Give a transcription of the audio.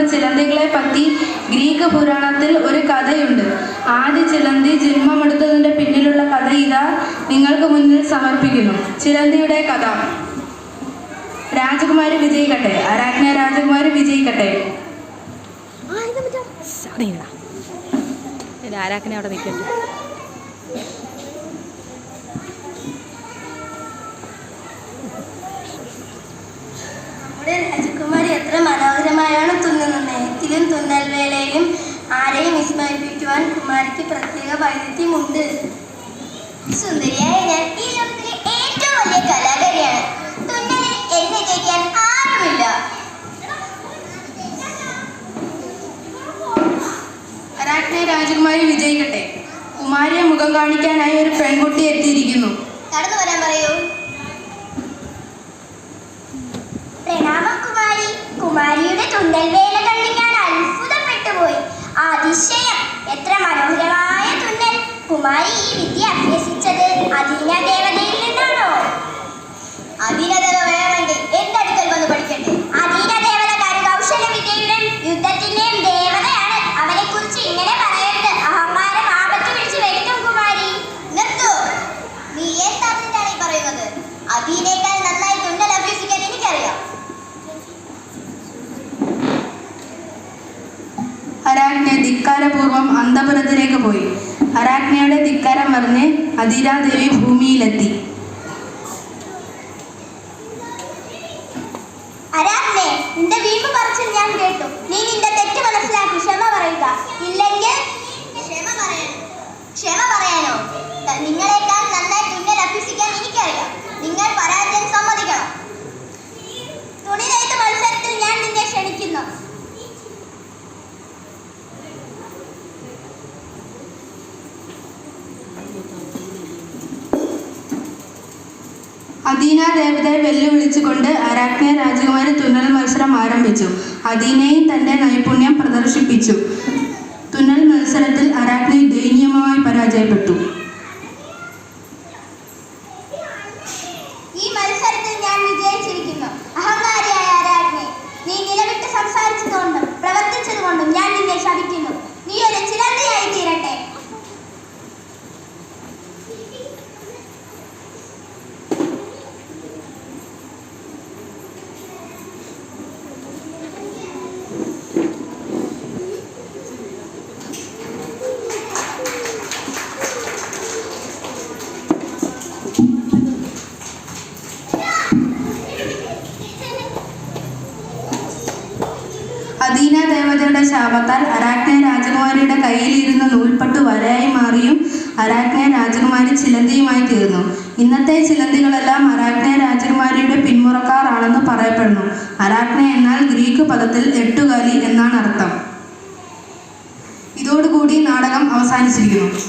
ചിലന്തികളെ പറ്റി ഗ്രീക്ക് പുരാണത്തിൽ ഒരു കഥയുണ്ട്. ആദ്യ ചിലന്തി ജന്മമെടുത്തതിന്റെ പിന്നിലുള്ള കഥ ഇതാ നിങ്ങൾക്ക് മുന്നിൽ സമർപ്പിക്കുന്നു. ചിലന്തിയുടെ കഥ. രാജകുമാരി വിജയിക്കട്ടെ. ആരാജ്ഞ രാജകുമാരി വിജയിക്കട്ടെ. ആരാക്കനെ അവിടെ നിൽക്കട്ടെ? നമ്മുടെ രാജകുമാരി എത്ര തുന്നുന്നത് നെയ്ത്തിലും തുന്നൽ വേലയിലും ആരെയും വിസ്മയിപ്പിക്കുവാൻ കുമാരിക്ക് പ്രത്യേക വൈദഗ്ധ്യമുണ്ട്. സുന്ദരിയായ ഞാൻ ഈ ലോകത്തിലെ ഏറ്റവും വലിയ കലാകാരിയാണ്. തുന്നലിൽ എന്നെ ജയിക്കാൻ ആരുമില്ല. രാജകുമാരി വിജയിക്കട്ടെ. കുമാരിയെ മുഖം കാണിക്കാനായി ഒരു പെൺകുട്ടി എത്തിയിരിക്കുന്നു. കടന്നു വരാൻ പറയൂ. പ്രണാമം കുമാരി. കുമാരിയുടെ തുന്നൽ വേല കണ്ട് ഞാൻ അത്ഭുതപ്പെട്ടു പോയി അതിശയം എത്ര മനോഹരമായ തുന്നൽ കുമാരി ഈ വിദ്യ അഭ്യസിച്ചത് അധീന ദേവതയിൽ നിന്നാണോ? അധീന ദേവ വേണമെങ്കിൽ എന്റെ അടുക്കൽ വന്ന് പഠിക്കട്ടെ. അധീന ദേവത കരകൗശല വിദ്യയുടെയും യുദ്ധത്തിന്റെയും ദേവതയാണ്. അവനെ കുറിച്ച് ഇങ്ങനെ പറയരുത്. അഹങ്കാരം ആപത്ത് വിളിച്ചു വരുത്തും കുമാരി. നിർത്തു. നീ എന്താണ് പറയുന്നത്? അതിനേക്കാൾ അരാജ്ഞ ധിക്കാരപൂർവം അന്തപുരത്തിലേക്ക് പോയി. അരാജ്ഞയുടെ ധിക്കാരം പറഞ്ഞ് അധീരാദേവി ഭൂമിയിലെത്തി. നിന്റെ വീമ്പ് പറച്ചിൽ ഞാൻ കേട്ടു. നീ നിന്റെ തെറ്റ് മനസ്സിലാക്കി. ക്ഷമ പറയുക. ഇല്ലെങ്കിൽ അദീന ദേവതയെ വെല്ലുവിളിച്ചുകൊണ്ട് അരാജ്ഞ രാജകുമാരി തുന്നൽ മത്സരം ആരംഭിച്ചു. അദീനയും തന്റെ നൈപുണ്യം പ്രദർശിപ്പിച്ചു. തുന്നൽ മത്സരത്തിൽ അരാജ്ഞ ദയനീയമായി പരാജയപ്പെട്ടു. ഈ മത്സരത്തിൽ ഞാൻ വിജയിച്ചിരിക്കുന്നു. അഹങ്കാരിയായ ആരാജ്ഞെ നീ നിലവിട്ട് സംസാരിച്ചതുകൊണ്ടും അദീന ദേവതയുടെ ശാപത്താൽ അരാജ്ഞ രാജകുമാരിയുടെ കയ്യിലിരുന്ന നൂൽപ്പട്ട് വരയായി മാറിയും അരാജ്ഞ രാജകുമാരി ചിലന്തിയുമായി തീർന്നു. ഇന്നത്തെ ചിലന്തികളെല്ലാം അരാജ്ഞ രാജകുമാരിയുടെ പിന്മുറക്കാറാണെന്ന് പറയപ്പെടുന്നു. അരാജ്ഞ എന്നാൽ ഗ്രീക്ക് പദത്തിൽ എട്ടുകാലി എന്നാണ് അർത്ഥം. ഇതോടുകൂടി നാടകം അവസാനിച്ചിരിക്കുന്നു.